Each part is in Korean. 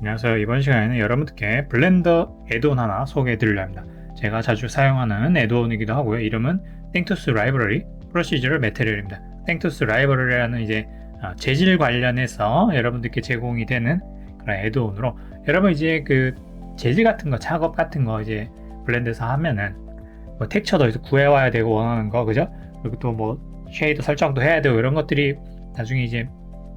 안녕하세요. 이번 시간에는 여러분들께 블렌더 애드온 하나 소개해 드리려 합니다. 제가 자주 사용하는 애드온이기도 하고요. 이름은 땡투스 라이브러리 프로시저럴 메테리얼입니다. 땡투스 라이브러리라는 이제 아, 재질 관련해서 여러분들께 제공이 되는 그런 애드온으로 여러분 이제 그 재질 같은 거 작업 같은 거 이제 블렌드에서 하면은 뭐 텍처도 이제 구해와야 되고 원하는 거 그죠? 그리고 또 뭐 쉐이드 설정도 해야 되고 이런 것들이 나중에 이제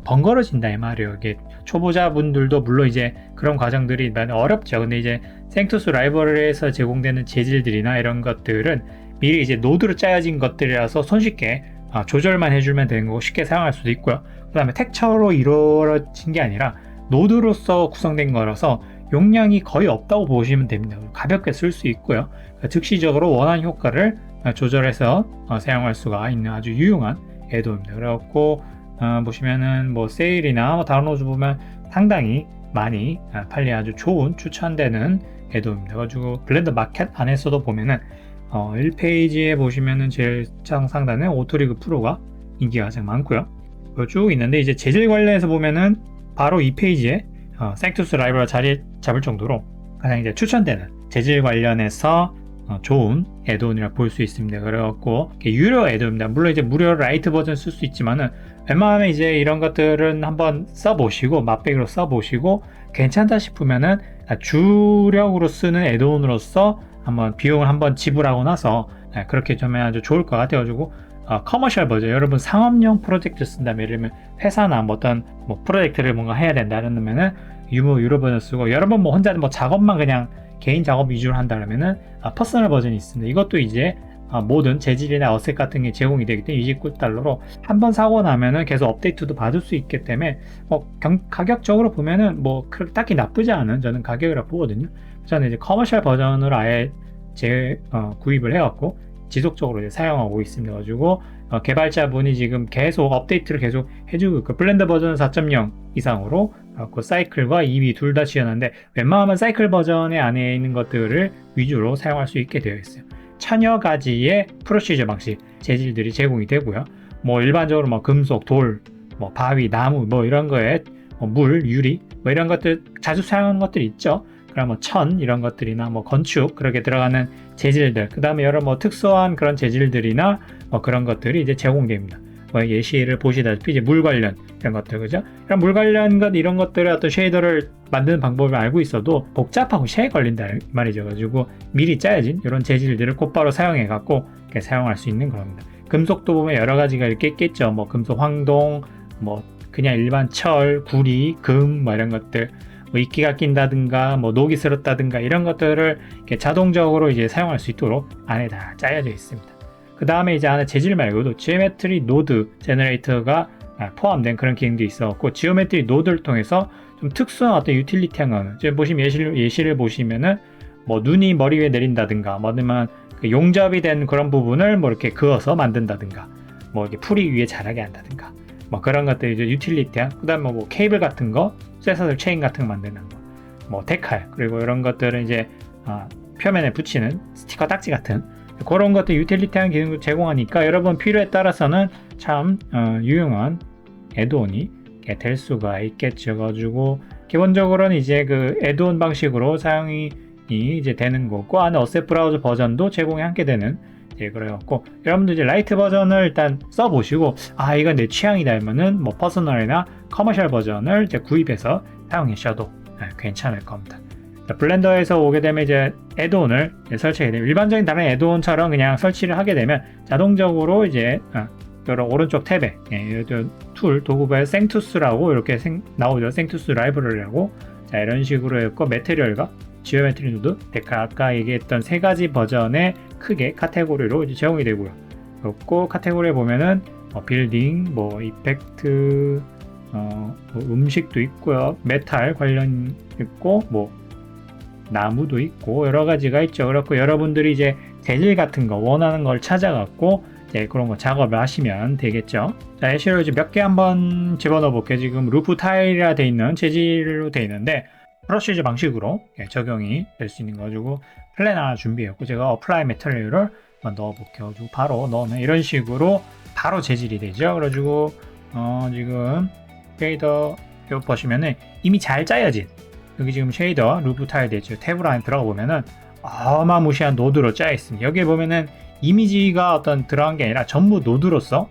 번거로진다 이 말이에요. 이게 초보자분들도 물론 이제 그런 과정들이 많이 어렵죠. 근데 이제 생투스 라이브러리에서 제공되는 재질들이나 이런 것들은 미리 이제 노드로 짜여진 것들이라서 손쉽게 아, 조절만 해주면 되는 거고 쉽게 사용할 수도 있고요. 그 다음에 텍처로 이루어진 게 아니라 노드로서 구성된 거라서 용량이 거의 없다고 보시면 됩니다. 가볍게 쓸 수 있고요. 그러니까 즉시적으로 원하는 효과를 조절해서 어, 사용할 수가 있는 아주 유용한 애도입니다. 그래갖고 어, 보시면은 뭐 세일이나 뭐 다운로드 보면 상당히 많이 아, 팔리 아주 좋은 추천되는 애도입니다. 그래가지고 블렌더 마켓 안에서도 보면은 어, 1페이지에 보시면은 제일 상단에 오토리그 프로가 인기가 가장 많고요. 쭉 있는데 이제 재질 관련해서 보면은 바로 이 페이지에 어, 생투스 라이브러리 자리 잡을 정도로 가장 이제 추천되는 재질 관련해서 어, 좋은 애드온이라 볼 수 있습니다. 그래갖고 유료 애드온입니다. 물론 이제 무료 라이트 버전 쓸 수 있지만은 웬만하면 이제 이런 것들은 한번 써보시고 맛배기로 써보시고 괜찮다 싶으면은 주력으로 쓰는 애드온으로서 한번 비용을 한번 지불하고 나서 네, 그렇게 좀 아주 좋을 것 같아가지고 어, 커머셜 버전 여러분 상업용 프로젝트 쓴다면 예를 들면 회사나 뭐 어떤 뭐 프로젝트를 뭔가 해야 된다 그러면은 유무 유료 버전 쓰고 여러분 뭐 혼자 뭐 작업만 그냥 개인 작업 위주로 한다면은 아, 퍼스널 버전이 있습니다. 이것도 이제 아, 모든 재질이나 어셋 같은 게 제공이 되기 때문에 29달러로 한 번 사고 나면은 계속 업데이트도 받을 수 있기 때문에 뭐 경, 가격적으로 보면은 뭐 딱히 나쁘지 않은 저는 가격이라 보거든요. 저는 이제 커머셜 버전을 아예 재 어, 구입을 해갖고 지속적으로 이제 사용하고 있습니다. 가지고 어, 개발자분이 지금 계속 업데이트를 계속 해주고 있고 블렌더 버전 4.0 이상으로 그 사이클과 EV 둘다 지원하는데 웬만하면 사이클 버전의 안에 있는 것들을 위주로 사용할 수 있게 되어 있어요. 천여 가지의 프로시저 방식 재질들이 제공이 되고요. 뭐 일반적으로 뭐 금속, 돌, 뭐 바위, 나무 뭐 이런 거에 뭐 물, 유리 뭐 이런 것들 자주 사용하는 것들이 있죠. 그럼 뭐 천 이런 것들이나 뭐 건축 그렇게 들어가는 재질들 그 다음에 여러 뭐 특수한 그런 재질들이나 뭐 그런 것들이 이제 제공됩니다. 뭐 예시를 보시다시피 이제 물 관련 이런 것들 그죠? 그럼 물 관련 것 이런 것들의 어떤 쉐이더를 만드는 방법을 알고 있어도 복잡하고 시간이 걸린다 말이죠. 가지고 미리 짜여진 이런 재질들을 곧바로 사용해 갖고 사용할 수 있는 겁니다. 금속도 보면 여러 가지가 이렇게 있겠죠. 뭐 금속 황동, 뭐 그냥 일반 철, 구리, 금, 뭐 이런 것들, 뭐 이끼가 낀다든가, 뭐 녹이 슬었다든가 이런 것들을 자동적으로 이제 사용할 수 있도록 안에 다 짜여져 있습니다. 그 다음에 이제 안에 재질 말고도 지오메트리 노드 제너레이터가 포함된 그런 기능도 있었고 지오메트리 노드를 통해서 좀 특수한 어떤 유틸리티한 거는 지금 보시면 예시를, 예시를 보시면은 뭐 눈이 머리 위에 내린다든가 뭐 아니면 그 용접이 된 그런 부분을 뭐 이렇게 그어서 만든다든가 뭐 이렇게 풀이 위에 자라게 한다든가 뭐 그런 것들 이제 유틸리티한 그다음에 뭐 케이블 같은 거 쇠사슬 체인 같은 거 만드는 거뭐 데칼 그리고 이런 것들은 이제 아, 표면에 붙이는 스티커 딱지 같은 그런 것들 유틸리티한 기능도 제공하니까 여러분 필요에 따라서는 참 어, 유용한 애드온이 될 수가 있겠죠. 가지고 기본적으로는 이제 그 애드온 방식으로 사용이 이제 되는 거고 안에 어셋 브라우저 버전도 제공이 함께 되는 예, 그래갖고 여러분들 이제 라이트 버전을 일단 써보시고 아 이건 내 취향이다 하면은 뭐 퍼스널이나 커머셜 버전을 이제 구입해서 사용하셔도 네, 괜찮을 겁니다. 블렌더에서 오게 되면 이제 애드온을 설치하게 되면 일반적인 다른 애드온처럼 그냥 설치를 하게 되면 자동적으로 이제 어, 여러 오른쪽 탭에 예, 툴 도구부에 생투스라고 이렇게 생, 나오죠. 생투스 라이브러리라고. 자 이런 식으로 했고 메테리얼과 지오메트리 노드 데카 아까 얘기했던 세 가지 버전의 크게 카테고리로 이제 제공이 되고요. 그리고 카테고리에 보면은 뭐 빌딩 뭐 이펙트 어, 뭐 음식도 있고요. 메탈 관련 있고 뭐 나무도 있고 여러 가지가 있죠. 그렇고 여러분들이 이제 재질 같은 거 원하는 걸 찾아갖고 이제 그런 거 작업을 하시면 되겠죠. 자, 예시로 이제 몇 개 한번 집어넣어 볼게요. 지금 루프 타일이라 돼 있는 재질로 돼 있는데 프로시저 방식으로 예, 적용이 될 수 있는 거고 플랜 하나 준비했고 제가 어플라이 메터리얼을 넣어 볼게요. 바로 넣으면 이런 식으로 바로 재질이 되죠. 그래가지고 어, 지금 페이더 보시면은 이미 잘 짜여진 여기 지금 쉐이더 루프 타일 되죠. 탭으로 안에 들어가 보면은 어마무시한 노드로 짜여 있습니다. 여기에 보면은 이미지가 어떤 들어간 게 아니라 전부 노드로서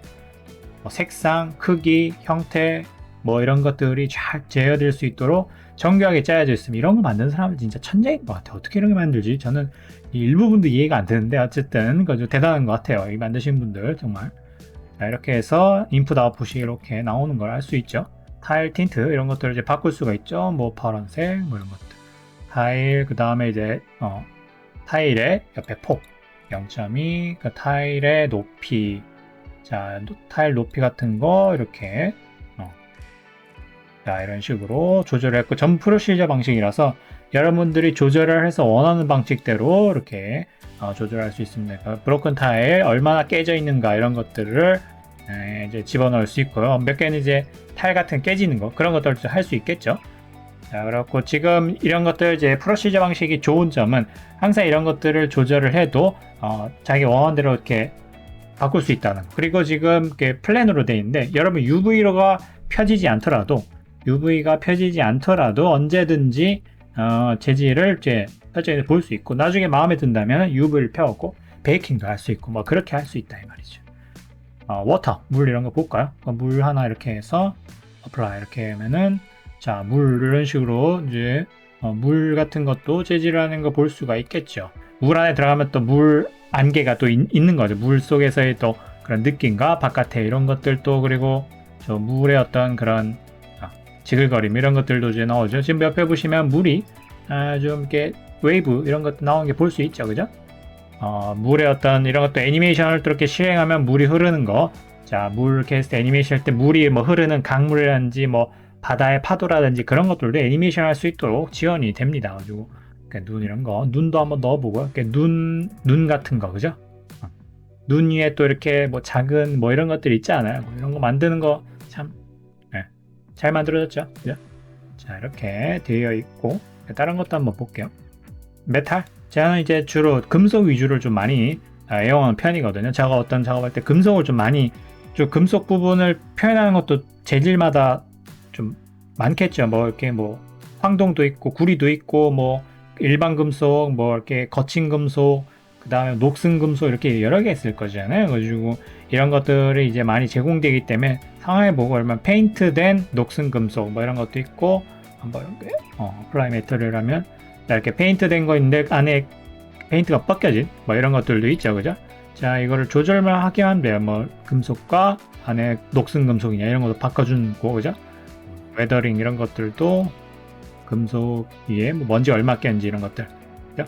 뭐 색상, 크기, 형태 뭐 이런 것들이 잘 제어될 수 있도록 정교하게 짜여져 있습니다. 이런 거 만드는 사람은 진짜 천재인 것 같아요. 어떻게 이런 게 만들지? 저는 이 일부분도 이해가 안 되는데 어쨌든 그거 좀 대단한 것 같아요. 이 만드신 분들 정말. 자, 이렇게 해서 인풋 아웃풋이 이렇게 나오는 걸 알 수 있죠. 타일 틴트 이런 것들을 이제 바꿀 수가 있죠. 뭐 파란색 뭐 이런 것들. 타일 그 다음에 이제 어, 타일의 옆에 폭 0.2, 그 타일의 높이, 자 노- 타일 높이 같은 거 이렇게 어. 자 이런 식으로 조절했고 전 프로시저 방식이라서 여러분들이 조절을 해서 원하는 방식대로 이렇게 어, 조절할 수 있습니다. 그러니까 브로큰 타일 얼마나 깨져 있는가 이런 것들을 에, 이제 집어넣을 수 있고요. 몇 개는 이제 타일 같은 깨지는 거 그런 것들도 할 수 있겠죠. 자, 그렇고 지금 이런 것들 이제 프로시저 방식이 좋은 점은 항상 이런 것들을 조절을 해도 어, 자기 원하대로 이렇게 바꿀 수 있다는 거. 그리고 지금 이렇게 플랜으로 돼 있는데 여러분 UV가 펴지지 않더라도 UV가 펴지지 않더라도 언제든지 어, 재질을 이제 설정해서 볼 수 있고 나중에 마음에 든다면 UV를 펴고 베이킹도 할 수 있고 뭐 그렇게 할 수 있다 이 말이죠. 어, 워터 물 이런 거 볼까요? 어, 물 하나 이렇게 해서 어플라이 이렇게 하면은 자 물 이런 식으로 이제 어, 물 같은 것도 재질을 하는 거 볼 수가 있겠죠. 물 안에 들어가면 또 물 안개가 또 있, 는 거죠. 물 속에서의 또 그런 느낌과 바깥에 이런 것들도 그리고 저 물의 어떤 그런 아, 지글거림 이런 것들도 이제 나오죠. 지금 옆에 보시면 물이 아, 좀 이렇게 웨이브 이런 것도 나오는 게 볼 수 있죠, 그죠? 어, 물의 어떤 이런 것도 애니메이션을 또 이렇게 실행하면 물이 흐르는 거. 자, 물 캐스트 애니메이션 할 때 물이 뭐 흐르는 강물이라든지 뭐 바다의 파도라든지 그런 것들도 애니메이션 할 수 있도록 지원이 됩니다. 가지고 눈 이런 거, 눈도 한번 넣어보고요. 이렇게 눈, 눈 같은 거, 그죠? 어. 눈 위에 또 이렇게 뭐 작은 뭐 이런 것들 있지 않아요? 뭐 이런 거 만드는 거 참, 네. 잘 만들어졌죠? 그죠? 자, 이렇게 되어 있고, 다른 것도 한번 볼게요. 메탈? 저는 이제 주로 금속 위주를 좀 많이 아, 애용하는 편이거든요. 제가 어떤 작업할 때 금속을 좀 많이, 좀 금속 부분을 표현하는 것도 재질마다 좀 많겠죠. 뭐 이렇게 뭐 황동도 있고 구리도 있고 뭐 일반 금속 뭐 이렇게 거친 금속 그 다음에 녹슨 금속 이렇게 여러 개 있을 거잖아요. 그래가지고 이런 것들이 이제 많이 제공되기 때문에 상황에 보고 얼마 페인트된 녹슨 금속 뭐 이런 것도 있고 한번 이렇게 어, 플라이 메터리라면 이렇게 페인트 된 거 있는데 안에 페인트가 벗겨진 뭐 이런 것들도 있죠, 그죠? 자 이거를 조절만 하게 하면. 뭐 금속과 안에 녹슨 금속이냐 이런 것도 바꿔주는 거, 그죠? 웨더링 이런 것들도 금속 위에 뭐 먼지 얼마 꼈는지 이런 것들 그죠?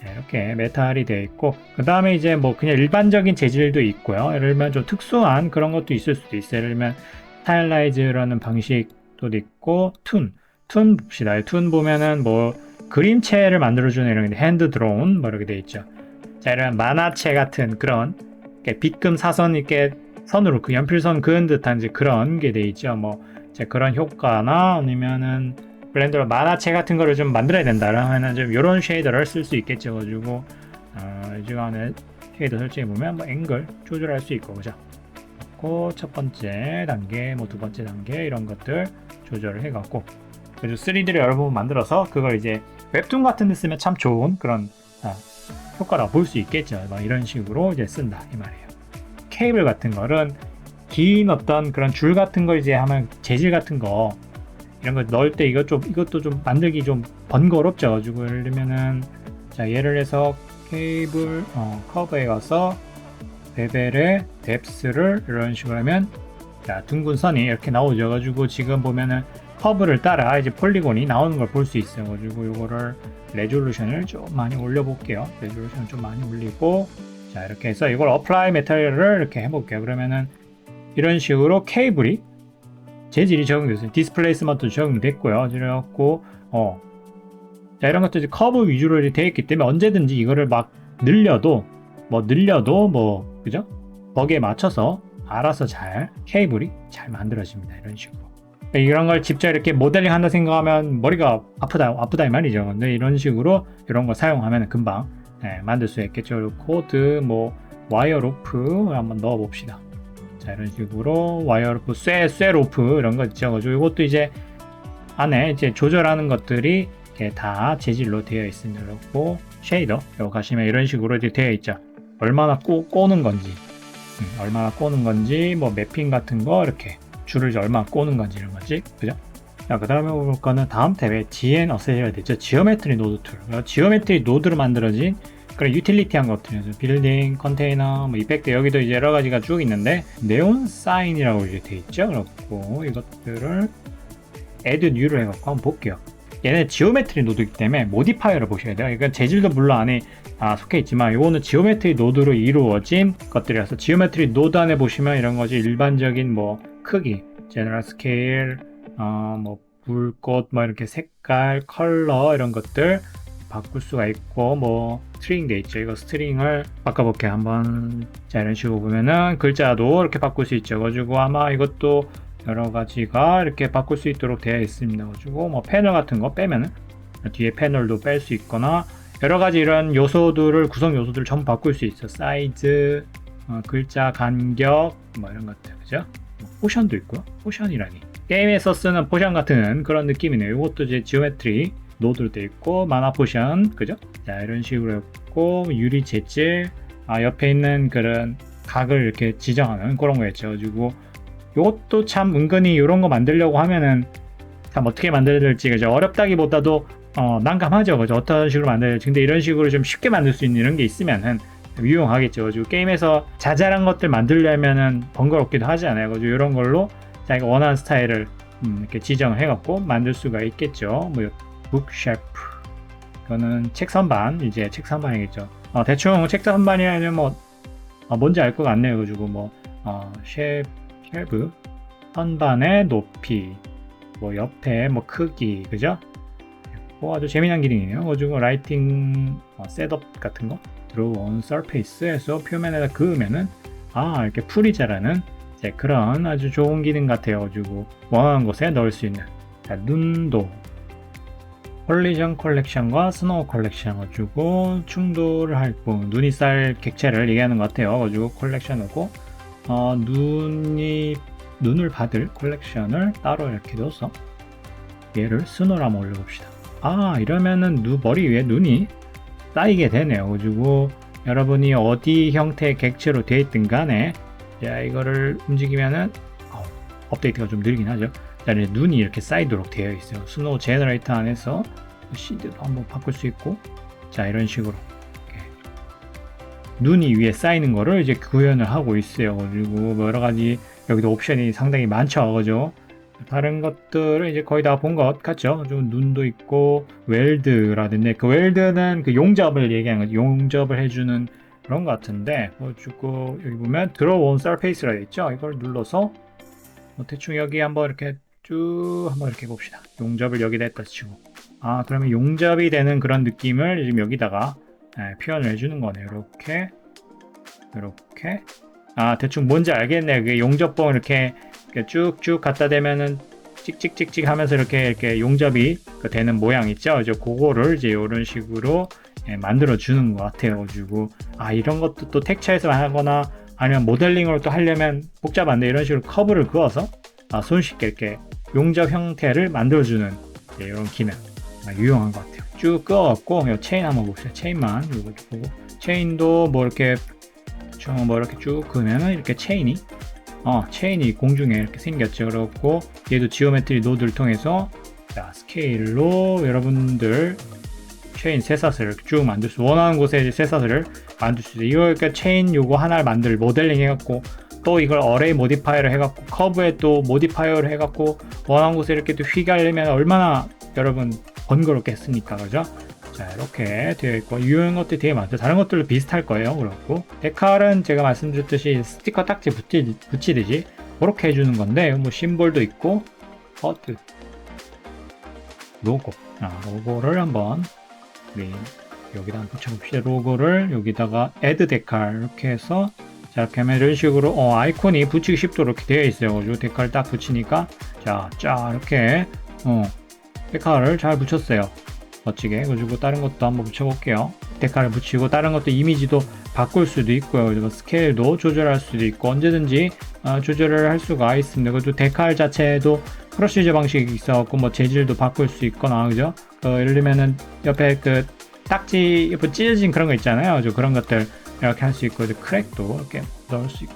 자, 이렇게 메탈이 되어 있고 그 다음에 이제 뭐 그냥 일반적인 재질도 있고요 예를 들면 좀 특수한 그런 것도 있을 수도 있어요 예를 들면 스타일라이즈라는 방식도 있고 툰, 툰 봅시다. 툰 보면은 뭐 그림체를 만들어주는 이런 게 핸드 드론 뭐 이렇게 되어 있죠. 자 이런 만화체 같은 그런 빗금 사선 이렇게 선으로 그 연필선 그은 듯한 이제 그런 게 되어 있죠. 뭐 이제 그런 효과나 아니면은 블렌더로 만화체 같은 거를 좀 만들어야 된다 하면 좀 이런 쉐이더를 쓸 수 있겠죠. 가지고 어, 이 안에 쉐이더 설정해 보면 뭐 앵글 조절할 수 있고 그죠? 그첫 번째 단계 뭐 두 번째 단계 이런 것들 조절을 해 갖고 그래서 3D를 여러 번 만들어서 그걸 이제 웹툰 같은 데 쓰면 참 좋은 그런 아, 효과라고 볼 수 있겠죠 막 이런 식으로 이제 쓴다 이 말이에요 케이블 같은 거는 긴 어떤 그런 줄 같은 거 이제 하면 재질 같은 거 이런 거 넣을 때 이것 좀 이것도 좀 만들기 좀 번거롭죠. 가지고 예를 들면은 자 예를 해서 케이블 어, 커브에 가서 레벨의 뎁스를 이런 식으로 하면 자 둥근 선이 이렇게 나오죠. 가지고 지금 보면은 커브를 따라 이제 폴리곤이 나오는 걸 볼 수 있어요. 가지고 이거를 레졸루션을 좀 많이 올려볼게요. 레졸루션 좀 많이 올리고 자 이렇게 해서 이걸 어플라이 메탈을 이렇게 해볼게요. 그러면은 이런 식으로 케이블이 재질이 적용됐어요. 디스플레이스먼트 적용됐고요. 그래갖고 어. 자 이런 것도 이제 커브 위주로 이제 되어 있기 때문에 언제든지 이거를 막 늘려도 뭐 늘려도 뭐 그죠? 거기에 맞춰서 알아서 잘 케이블이 잘 만들어집니다. 이런 식으로. 그러니까 이런 걸 직접 이렇게 모델링 한다 생각하면 머리가 아프다 아프다 이 말이죠. 근데 이런 식으로 이런 걸 사용하면 금방 네, 만들 수 있겠죠. 그리고 코드 뭐 와이어 로프 한번 넣어 봅시다. 자 이런 식으로 와이어 로프 쇠, 쇠 로프 이런 거 있죠. 가지고 이것도 이제 안에 이제 조절하는 것들이 다 재질로 되어 있습니다. 그렇고 쉐이더 여기 가시면 이런 식으로 이제 되어 있죠. 얼마나 꼬, 꼬는 건지 음, 얼마나 꼬는 건지 뭐 매핑 같은 거 이렇게 줄을 이제 얼마나 꼬는 건지 이런 거지 그죠? 자, 그 다음에 볼 거는 다음 탭에 GN 어세이가 되죠. 지오메트리 노드 툴. 지오메트리 노드로 만들어진 그런 유틸리티한 것들이죠. 빌딩, 컨테이너, 뭐 이펙트 여기도 이제 여러 가지가 쭉 있는데 네온 사인이라고 이제 돼 있죠. 그렇고 이것들을 add new를 해갖고 한번 볼게요. 얘네 지오메트리 노드이기 때문에 모디파이어를 보셔야 돼요. 그러니까 재질도 물론 안에 다 속해 있지만 이거는 지오메트리 노드로 이루어진 것들이라서 지오메트리 노드 안에 보시면 이런 거지 일반적인 뭐 크기, 제너럴 스케일, 어, 뭐 불꽃, 뭐 이렇게 색깔, 컬러 이런 것들 바꿀 수가 있고 뭐 스트링 돼 있죠. 이거 스트링을 바꿔볼게요. 한번 자 이런 식으로 보면은 글자도 이렇게 바꿀 수 있죠. 가지고 아마 이것도 여러 가지가 이렇게 바꿀 수 있도록 되어 있습니다. 가지고 뭐 패널 같은 거 빼면은 뒤에 패널도 뺄 수 있거나 여러 가지 이런 요소들을 구성 요소들을 전부 바꿀 수 있어. 사이즈, 어, 글자 간격 뭐 이런 것들 그죠? 뭐 포션도 있고요. 포션이라니 게임에서 쓰는 포션 같은 그런 느낌이네요. 이것도 이제 지오메트리 노드로 되어 있고 마나 포션 그죠? 자 이런 식으로 했고 유리 재질 아 옆에 있는 그런 각을 이렇게 지정하는 그런 거였죠. 가지고 이것도 참 은근히 이런 거 만들려고 하면은 참 어떻게 만들어야 될지 그죠? 어렵다기보다도 어, 난감하죠. 그죠? 어떤 식으로 만들어야 될지. 근데 이런 식으로 좀 쉽게 만들 수 있는 이런 게 있으면은 유용하겠죠. 그죠? 게임에서 자잘한 것들 만들려면은 번거롭기도 하지 않아요. 그죠? 이런 걸로 자기가 원하는 스타일을 음, 이렇게 지정을 해갖고 만들 수가 있겠죠. 뭐 북셰프 이거는 책 선반 이제 책 선반이겠죠. 어, 대충 책 선반이라면 뭐 어, 뭔지 알 것 같네요. 그리고 뭐 어, 셰프 쉘브 선반의 높이 뭐 옆에 뭐 크기 그죠? 뭐 아주 재미난 기능이네요. 가지고 라이팅 어, 셋업 같은 거 들어온 서페이스에서 표면에다 그으면은 아 이렇게 풀이 자라는 이제 그런 아주 좋은 기능 같아요. 가지고 원하는 곳에 넣을 수 있는 자, 눈도 콜리전 컬렉션과 스노우 컬렉션 가지고 충돌을 할거 눈이 쌀 객체를 얘기하는 것 같아요. 가지고 컬렉션 하고 어, 눈이 눈을 받을 컬렉션을 따로 이렇게 둬서 얘를 한번 올려봅시다. 아 이러면은 누, 머리 위에 눈이 쌓이게 되네요. 그리고 여러분이 어디 형태의 객체로 되어 있든 간에 자 이거를 움직이면은 어, 업데이트가 좀 느리긴 하죠. 자 이제 눈이 이렇게 쌓이도록 되어 있어요. 스노우 제너레이터 안에서 시드도 한번 바꿀 수 있고 자 이런 식으로 눈이 위에 쌓이는 거를 이제 구현을 하고 있어요. 그리고 뭐 여러 가지 여기도 옵션이 상당히 많죠. 그죠? 다른 것들은 이제 거의 다 본 것 같죠. 좀 눈도 있고 웰드라든지 그 웰드는 그 용접을 얘기하는 거죠. 용접을 해주는 그런 것 같은데 뭐 주고 여기 보면 들어온 서페이스라 있죠. 이걸 눌러서 뭐 대충 여기 한번 이렇게 쭉 한번 이렇게 봅시다. 용접을 여기다 했다 치고 아 그러면 용접이 되는 그런 느낌을 지금 여기다가 네, 표현을 해주는 거네요. 이렇게 이렇게 아 대충 뭔지 알겠네요. 그 용접봉 이렇게 쭉쭉 갖다 대면은 찍찍찍찍 하면서 이렇게 이렇게 용접이 그 되는 모양 있죠. 이제 그거를 이제 이런 식으로 예, 만들어 주는 것 같아요. 가지고 아 이런 것도 또 텍처에서 하거나 아니면 모델링으로 또 하려면 복잡한데 이런 식으로 커브를 그어서 아, 손쉽게 이렇게 용접 형태를 만들어 주는 예, 이런 기능 아, 유용한 것 같아요. 쭉 끄어갖고 체인 한번 봅시다. 체인만 이거 보고 체인도 뭐 이렇게 뭐 이렇게 쭉 그으면은 이렇게 체인이 어 체인이 공중에 이렇게 생겼죠. 그렇고 얘도 지오메트리 노드를 통해서 자 스케일로 여러분들 체인 쇠사슬을 쭉 만들 수 원하는 곳에 쇠사슬을 만들 수 있어요. 이거 그러니까 체인 요거 하나를 만들 모델링 해갖고 또 이걸 어레이 모디파이어를 해갖고 커브에 또 모디파이어를 해갖고 원하는 곳에 이렇게 또 휘갈리면 얼마나 여러분 번거롭겠습니까 그죠? 자 이렇게 되어 있고 유용한 것들이 되게 많죠. 다른 것들도 비슷할 거예요. 그렇고. 데칼은 제가 말씀드렸듯이 스티커 딱지 붙이, 붙이듯이 그렇게 해주는 건데 뭐 심볼도 있고 허트 로고. 아, 로고를 한번 우리 여기다 한번 붙여봅시다. 로고를 여기다가 add 데칼 이렇게 해서 자 이렇게 하면 이런 식으로 어, 아이콘이 붙이기 쉽도록 이렇게 되어 있어요. 그리고 데칼 딱 붙이니까 자쫙 이렇게 어, 데칼을 잘 붙였어요 멋지게 그리고 다른 것도 한번 붙여볼게요 데칼을 붙이고 다른 것도 이미지도 바꿀 수도 있고요 그리고 스케일도 조절할 수도 있고 언제든지 어, 조절을 할 수가 있습니다. 그리고 데칼 자체도 프로시저 방식이 있어갖고 뭐 재질도 바꿀 수 있거나 그죠? 그 예를 들면은 옆에 그 딱지 옆에 찢어진 그런 거 있잖아요. 저 그런 것들 이렇게 할 수 있고 크랙도 이렇게 넣을 수 있고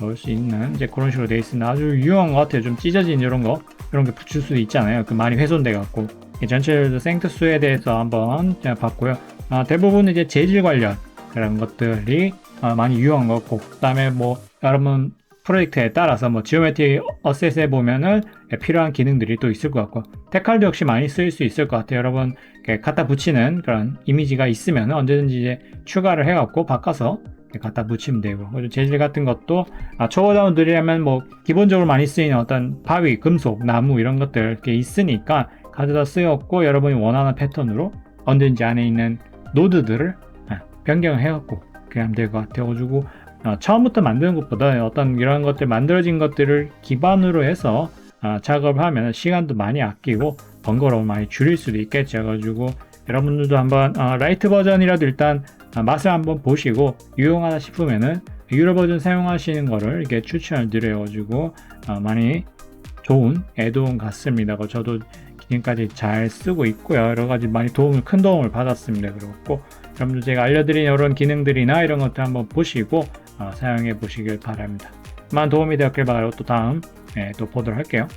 넣을 수 있는 이제 그런 식으로 돼 있습니다. 아주 유용한 것 같아요. 좀 찢어진 이런 거 이런 게 붙일 수도 있잖아요. 그 많이 훼손돼 갖고 전체적으로 생트수에 대해서 한번 봤고요. 아, 대부분 이제 재질 관련 그런 것들이 아, 많이 유용한 것 같고 그 다음에 뭐 여러분 프로젝트에 따라서 뭐 지오메트리 어셋에 보면은 필요한 기능들이 또 있을 것 같고 데칼도 역시 많이 쓰일 수 있을 것 같아요. 여러분 갖다 붙이는 그런 이미지가 있으면 언제든지 이제 추가를 해갖고 바꿔서 갖다 붙이면 되고 그리고 재질 같은 것도 아, 초보자분들이라면 뭐 기본적으로 많이 쓰이는 어떤 바위, 금속, 나무 이런 것들 이렇게 있으니까 가져다 쓰였고 여러분이 원하는 패턴으로 언제든지 안에 있는 노드들을 아, 변경을 해갖고 그냥 하면 될것 같아가지고 어, 처음부터 만드는 것보다 어떤 이런 것들 만들어진 것들을 기반으로 해서 어, 작업을 하면 시간도 많이 아끼고 번거로움 많이 줄일 수도 있겠죠. 그래가지고 여러분들도 한번 어, 라이트 버전이라도 일단 어, 맛을 한번 보시고 유용하다 싶으면은 유료 버전 사용하시는 거를 이렇게 추천을 드려가지고 어, 많이 좋은 애드온 같습니다. 그 저도 지금까지 잘 쓰고 있고요. 여러 가지 많이 도움을 큰 도움을 받았습니다. 그렇고 여러분들 제가 알려드린 이런 기능들이나 이런 것들 한번 보시고 어, 사용해 보시길 바랍니다. 만 도움이 되었길 바라고 또 다음 예, 또 보도록 할게요.